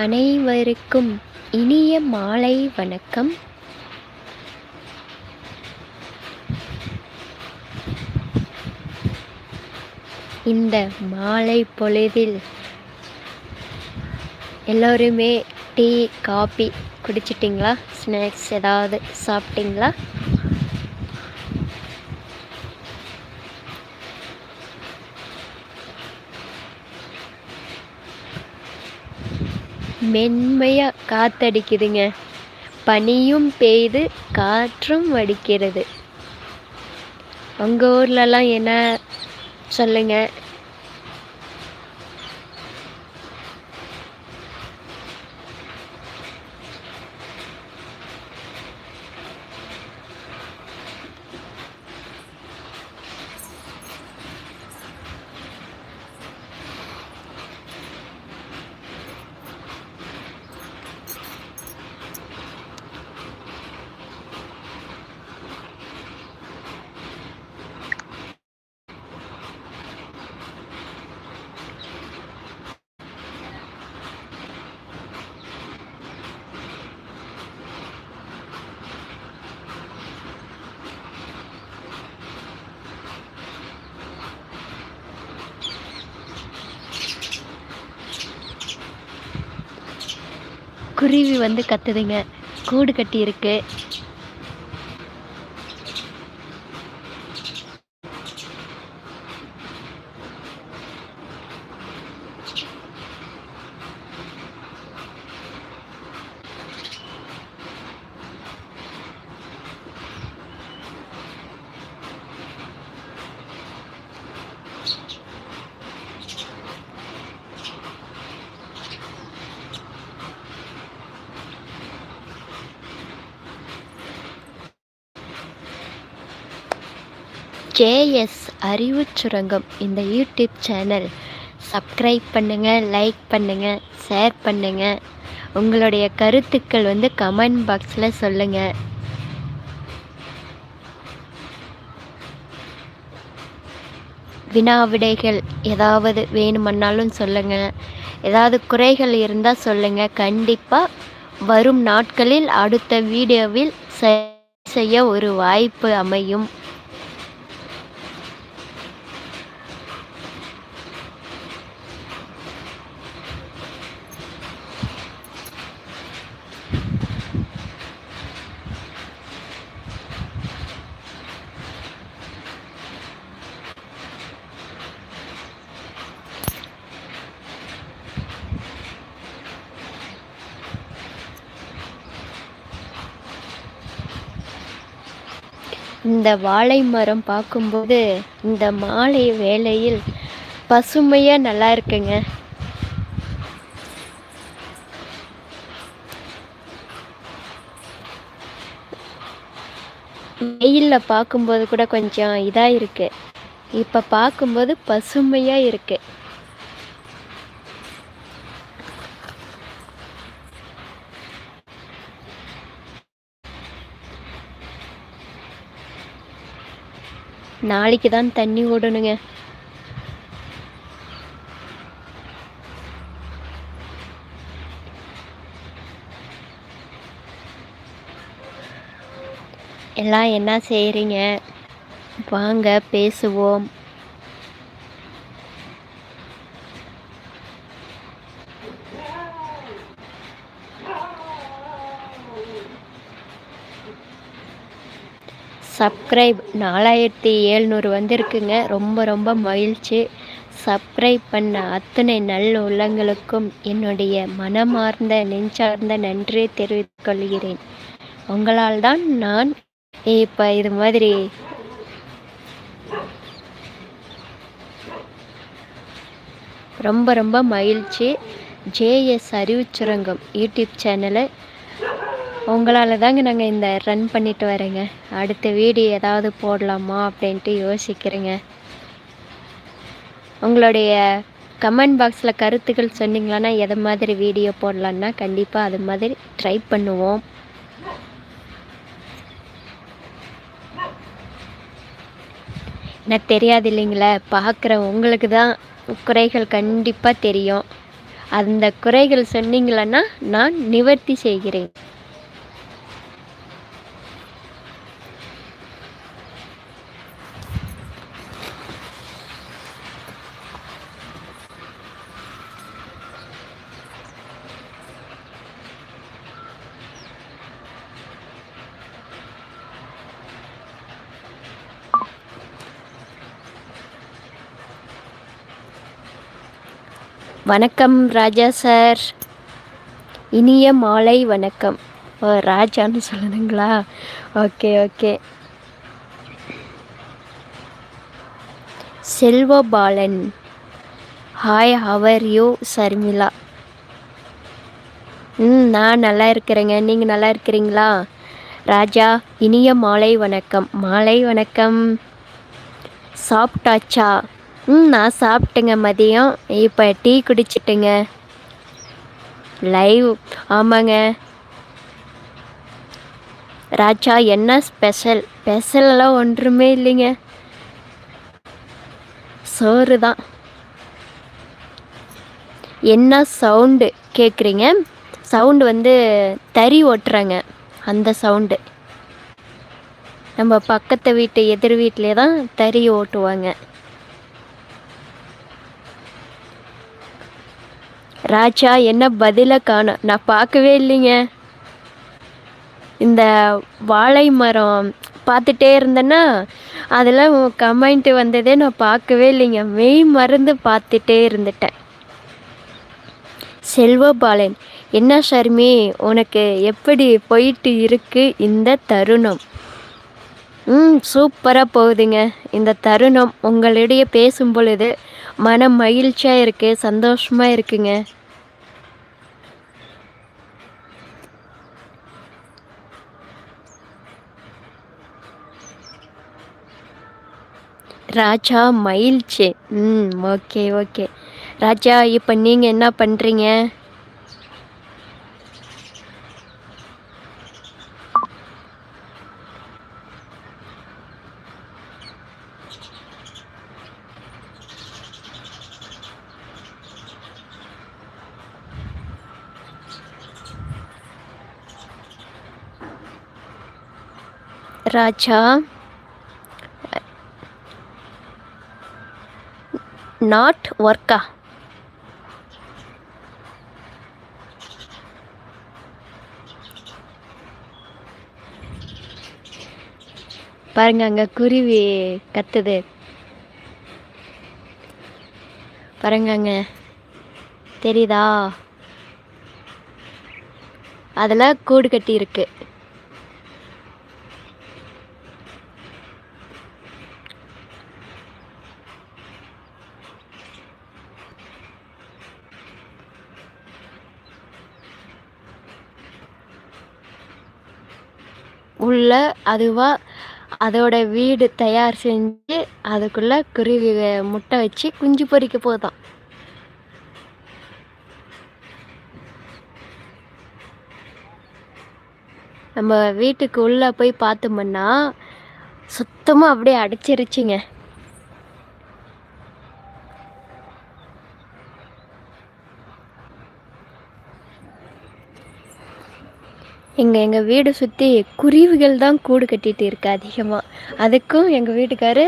அனைவருக்கும் இனிய மாலை வணக்கம். இந்த மாலை பொழுதில் எல்லோருமே டீ காபி குடிச்சிட்டிங்களா? ஸ்நாக்ஸ் ஏதாவது சாப்பிட்டிங்களா? மென்மையாக காற்றடிக்குதுங்க பனியும் பெய்து காற்றும் வடிக்கிறது. உங்கள் ஊர்லலாம் என்ன சொல்லுங்கள் குருவி வந்து கத்துதுங்க. கூடு கட்டி இருக்கு ஜேஎஸ் அறிவுச் சுரங்கம் இந்த யூடியூப் சேனல். சப்ஸ்கிரைப் பண்ணுங்கள் லைக் பண்ணுங்கள் ஷேர் பண்ணுங்கள் உங்களுடைய கருத்துக்கள் வந்து கமெண்ட் பாக்ஸில் சொல்லுங்கள் வினா விடைகள் ஏதாவது வேணுமன்னாலும் சொல்லுங்கள் ஏதாவது குறைகள் இருந்தால் சொல்லுங்கள் கண்டிப்பாக வரும் நாட்களில் அடுத்த வீடியோவில் செய்ய ஒரு வாய்ப்பு அமையும். இந்த வாழை மரம் பார்க்கும்போது இந்த மாலை வேளையில் பசுமையாக நல்லா இருக்குங்க. வெயிலில் பார்க்கும்போது கூட கொஞ்சம் இதாக இருக்குது இப்போ பார்க்கும்போது பசுமையாக இருக்குது நாளைக்கு தான் தண்ணி ஓடணுங்க. எல்லாம் என்ன செய்கிறீங்க வாங்க பேசுவோம். சப்ஸ்கிரைப் நாலாயிரத்தி ஏழ்நூறு வந்திருக்குங்க. ரொம்ப ரொம்ப மகிழ்ச்சி. சப்ஸ்கிரைப் பண்ண அத்தனை நல்ல உள்ளங்களுக்கும் என்னுடைய மனமார்ந்த நெஞ்சார்ந்த நன்றியை தெரிவித்துக் கொள்கிறேன். உங்களால் தான் நான் இப்போ இது மாதிரி ரொம்ப ரொம்ப மகிழ்ச்சி. ஜேஎஸ் அறிவுச்சுரங்கம் யூடியூப் சேனலை உங்களால் தாங்க நாங்கள் இந்த ரன் பண்ணிட்டு வரேங்க அடுத்த வீடியோ ஏதாவது போடலாமா அப்படின்ட்டு யோசிக்கிறேங்க. உங்களுடைய கமெண்ட் பாக்ஸில் கருத்துக்கள் சொன்னீங்களான்னா எதை மாதிரி வீடியோ போடலான்னா கண்டிப்பாக அது மாதிரி ட்ரை பண்ணுவோம். எனக்கு தெரியாது இல்லைங்களே பார்க்குற உங்களுக்கு தான் குறைகள் கண்டிப்பாக தெரியும். அந்த குறைகள் சொன்னீங்களன்னா நான் நிவர்த்தி செய்கிறேன். வணக்கம் ராஜா சார். இனிய மாலை வணக்கம். ஓ ராஜான்னு சொல்லணுங்களா? Okay okay. Selvabalan hi how are you Sharmila? ம் நான் நல்லா இருக்கிறேங்க. நீங்கள் நல்லா இருக்கிறீங்களா? ராஜா இனிய மாலை வணக்கம். மாலை வணக்கம். சாப்பிட்டாச்சா? ம் நான் சாப்பிட்டேங்க மதியம். இப்போ டீ குடிச்சிட்டுங்க. லைவ் ஆமாங்க. ராஜா என்ன ஸ்பெஷல் ஸ்பெஷலெல்லாம் ஒன்றுமே இல்லைங்க. சோறு தான். என்ன சவுண்டு கேட்குறீங்க சவுண்டு வந்து தறி ஓட்டுறாங்க அந்த சவுண்டு நம்ம பக்கத்து வீட்டு எதிர் வீட்டிலே தான் தறி ஓட்டுவாங்க. ராஜா என்ன பதிலை காணும் நான் பார்க்கவே இல்லைங்க. இந்த வாழை மரம் பார்த்துட்டே இருந்தேன்னா அதெல்லாம் கமெண்ட் வந்ததே நான் பார்க்கவே இல்லைங்க. மெய் மருந்து பார்த்துட்டே இருந்துட்டேன். செல்வபாலன் என்ன ஷர்மி உனக்கு எப்படி போயிட்டு இருக்கு இந்த தருணம்? ம் சூப்பராக போகுதுங்க. இந்த தருணம் உங்களிடையே பேசும் பொழுது மனம் மகிழ்ச்சியாக இருக்குது சந்தோஷமாக இருக்குங்க. ராஜா மயில்ச்சி ம் ஓகே ஓகே. ராஜா இப்போ நீங்கள் என்ன பண்ணுறீங்க ராஜா நாட் ஒர்க்கா பாருங்க அங்கே குருவி கத்துது. பாருங்க அங்க தெரியுதா? அதில் கூடு கட்டி இருக்குது உள்ள அதுவாக அதோட வீடு தயார் செஞ்சு அதுக்குள்ளே குருவி முட்டை வச்சு குஞ்சு பொறிக்க போதும். நம்ம வீட்டுக்கு உள்ளே போய் பார்த்தோம்னா சுத்தமாக அப்படியே அடைச்சிருச்சுங்க. எங்கள் எங்கள் வீடை சுற்றி குருவிகள் தான் கூடு கட்டிகிட்டு இருக்கு அதிகமாக அதுக்கும் எங்கள் வீட்டுக்காரு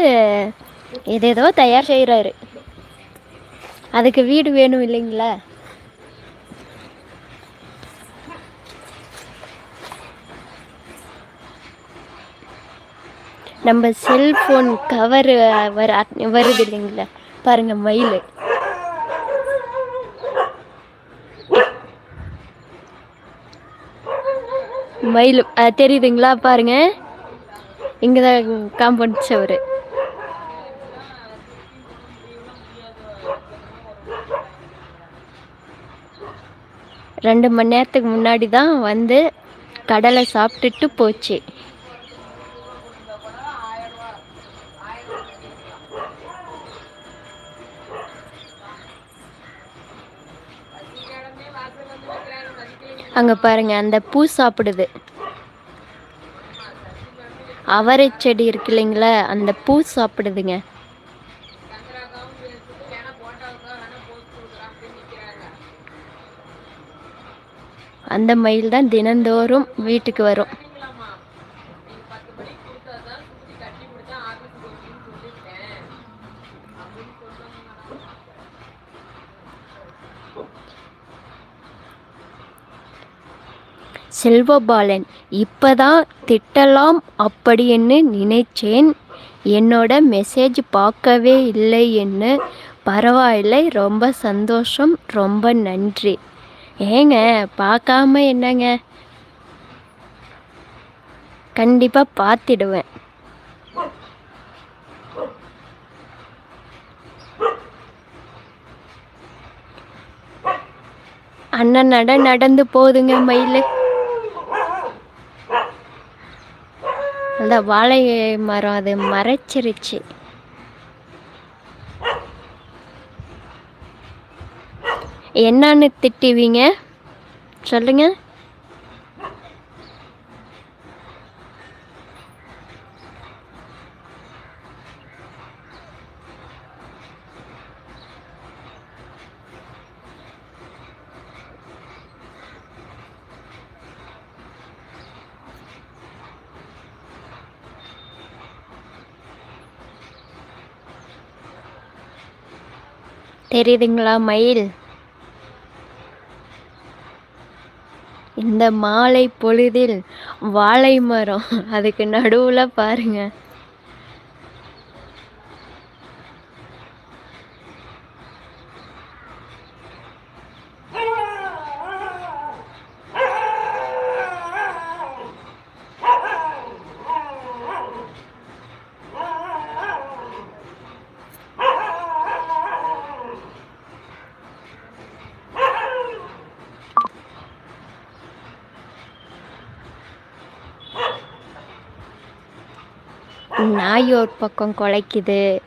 எதேதோ தயார் செய்கிறாரு அதுக்கு வீடு வேணும் இல்லைங்களா? நம்ம செல்ஃபோன் கவர் வர வருது இல்லைங்களா? பாருங்கள் மயில். மயில் தெரியுதுங்களா? பாருங்க. இங்கே தான் காம்பவுண்ட் சவர் ரெண்டு மணி நேரத்துக்கு முன்னாடி தான் வந்து கடலை சாப்பிட்டுட்டு போச்சு. அங்கே பாருங்கள் அந்த பூ சாப்பிடுது. அவரை செடி இருக்கு இல்லைங்களா அந்த பூ சாப்பிடுதுங்க. அந்த மயில் தான் தினந்தோறும் வீட்டுக்கு வரும். செல்வபாலன் இப்பதான் திட்டலாம் அப்படின்னு நினைச்சேன். என்னோட மெசேஜ் பார்க்கவே இல்லை என்ன பரவாயில்லை ரொம்ப சந்தோஷம் ரொம்ப நன்றி. ஏங்க பார்க்காம என்னங்க? கண்டிப்பாக பார்த்திடுவேன். அண்ணன் நட நடந்து போகுதுங்க மயில். அந்த வாழை மரம் அது மறைச்சிருச்சு. என்னன்னு திட்டுவீங்க? சொல்லுங்கள் தெரியுதுங்களா மயில்? இந்த மாலை பொழுதில் வாழை மரம் அதுக்கு நடுவில் பாருங்க. நாய் ஒரு பக்கம் குலைக்குது.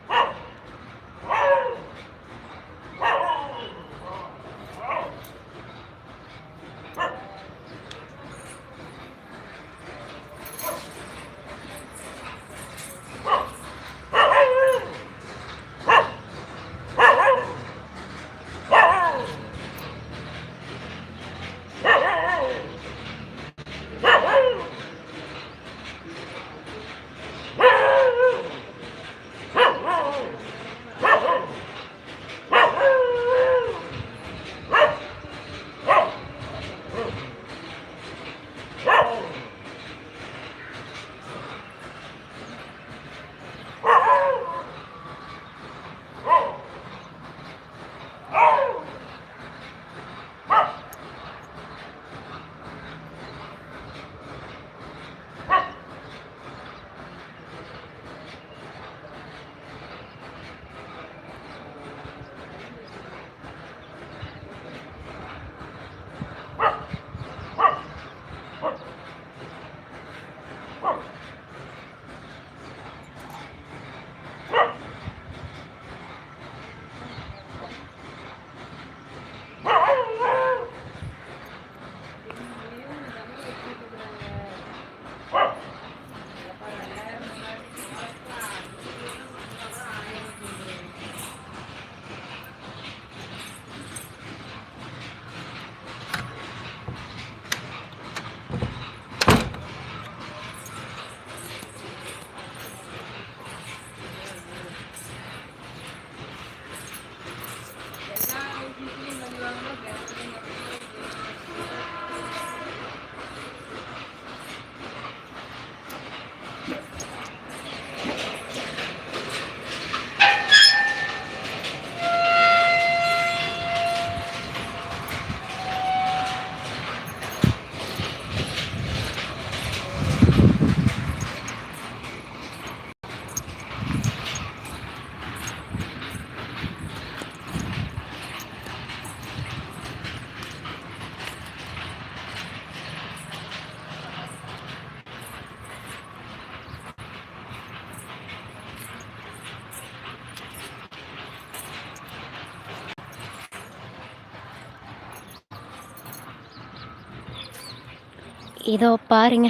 இதோ பாருங்க.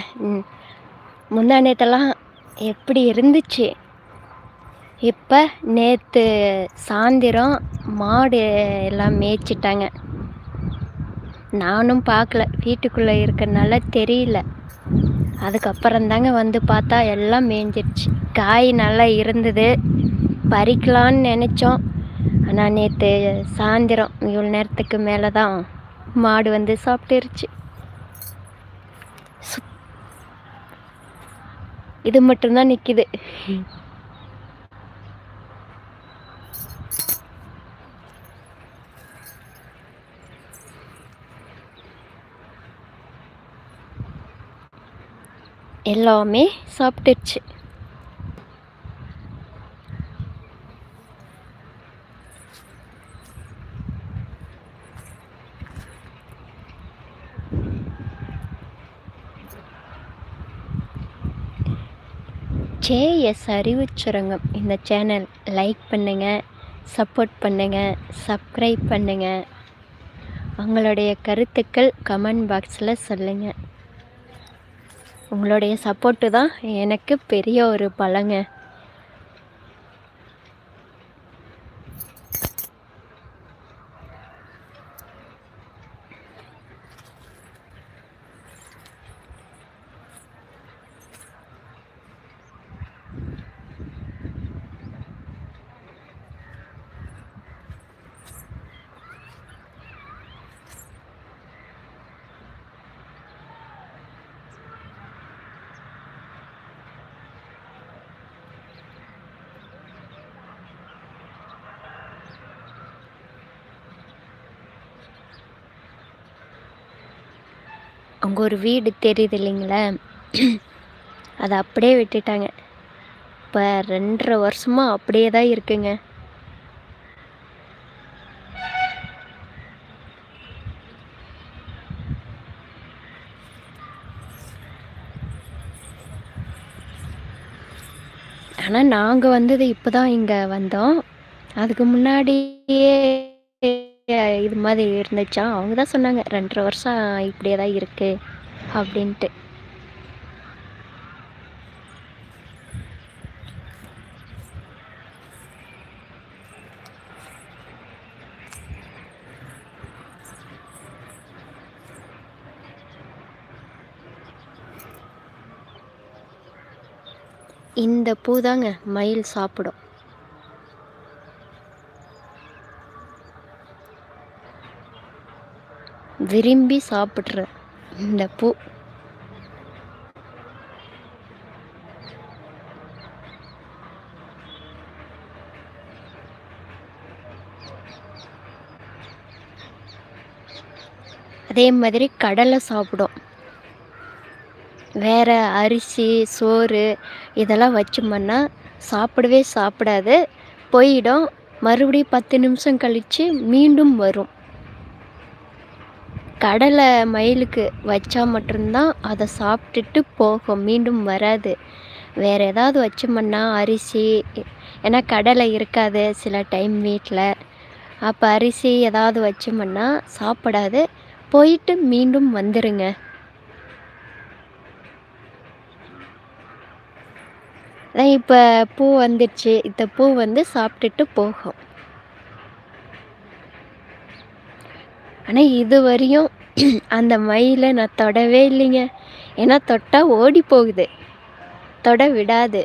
முந்தா நேற்றெல்லாம் எப்படி இருந்துச்சு? இப்போ நேற்று சாயந்திரம் மாடு எல்லாம் மேய்ச்சிட்டாங்க. நானும் பார்க்கல வீட்டுக்குள்ளே இருக்கிறனால தெரியல. அதுக்கப்புறம் தாங்க வந்து பார்த்தா எல்லாம் மேய்ஞ்சிருச்சு காய் நல்லா இருந்தது. பறிக்கலான்னு நினச்சோம். ஆனால் நேற்று சாயந்திரம் இவ்வளோ நேரத்துக்கு மேலே தான் மாடு வந்து சாப்பிட்டுருச்சு. இது மட்டும்தான் நிற்கிது எல்லாமே சாப்பிட்டுருச்சு ஜேஎஸ் அறிவுச்சுரங்கம் இந்த சேனல் லைக் பண்ணுங்கள் சப்போர்ட் பண்ணுங்கள் சப்ஸ்கிரைப் பண்ணுங்கள் உங்களுடைய கருத்துக்கள் கமெண்ட் பாக்ஸில் சொல்லுங்கள் உங்களுடைய சப்போர்ட்டு தான் எனக்கு பெரிய ஒரு பலங்க. அங்கே ஒரு வீடு தெரியுது இல்லைங்களா? அதை அப்படியே விட்டுட்டாங்க. இப்போ ரெண்டரை வருஷமாக அப்படியே தான் இருக்குங்க. ஆனால் நாங்கள் வந்தது இப்போ தான் இங்கே வந்தோம். அதுக்கு முன்னாடியே இது மாதிரி இருந்துச்சா? அவங்க தான் சொன்னாங்க ரெண்டரை வருஷம் இப்படியே தான் இருக்குது அப்படின்ட்டு. இந்த பூ தாங்க மயில் சாப்பிடும். விரும்பி சாப்பிட்ற இந்த பூ. அதே மாதிரி கடலை சாப்பிடும். வேறு அரிசி சோறு இதெல்லாம் வச்சோம்னா சாப்பிடவே சாப்பிடாது. போயிடும். மறுபடியும் பத்து நிமிஷம் கழித்து மீண்டும் வரும். கடலை மயிலுக்கு வச்சா மட்டும்தான் அதை சாப்பிட்டுட்டு போகும் மீண்டும் வராது. வேறு ஏதாவது வச்சோம்னா அரிசி ஏன்னா கடலை இருக்காது சில டைம் வீட்டில் அப்போ அரிசி ஏதாவது வச்சோம்னா சாப்பிடாது போயிட்டு மீண்டும் வந்துருங்க. இப்போ பூ வந்துடுச்சு இந்த பூ வந்து சாப்பிட்டுட்டு போகும். ஆனால் இது வரையும் அந்த மயிலை நான் தொடவே இல்லைங்க. ஏன்னா தொட்டால் ஓடி போகுது தொட விடாது.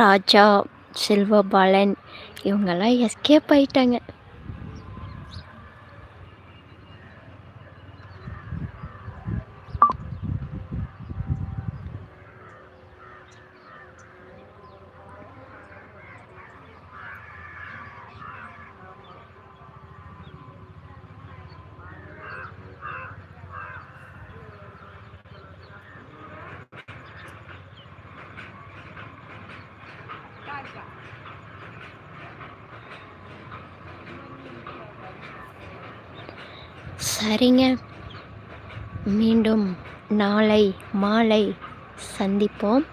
ராஜா செல்வபாலன் இவங்கெல்லாம் எஸ்கேப் ஆயிட்டாங்க. சரிங்க. மீண்டும் நாளை மாலை சந்திப்போம்.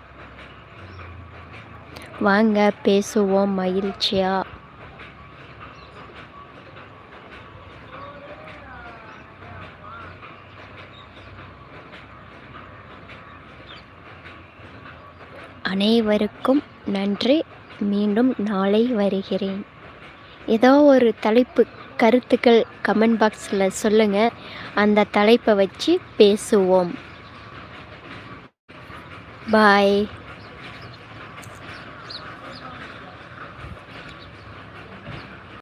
வாங்க பேசுவோம் மகிழ்ச்சியா? அனைவருக்கும் நன்றி. மீண்டும் நாளை வருகிறேன். ஏதோ ஒரு தலைப்பு கருத்துக்கள் கமெண்ட் பாக்ஸில் சொல்லுங்கள் அந்த தலைப்பை வச்சு பேசுவோம். பாய்.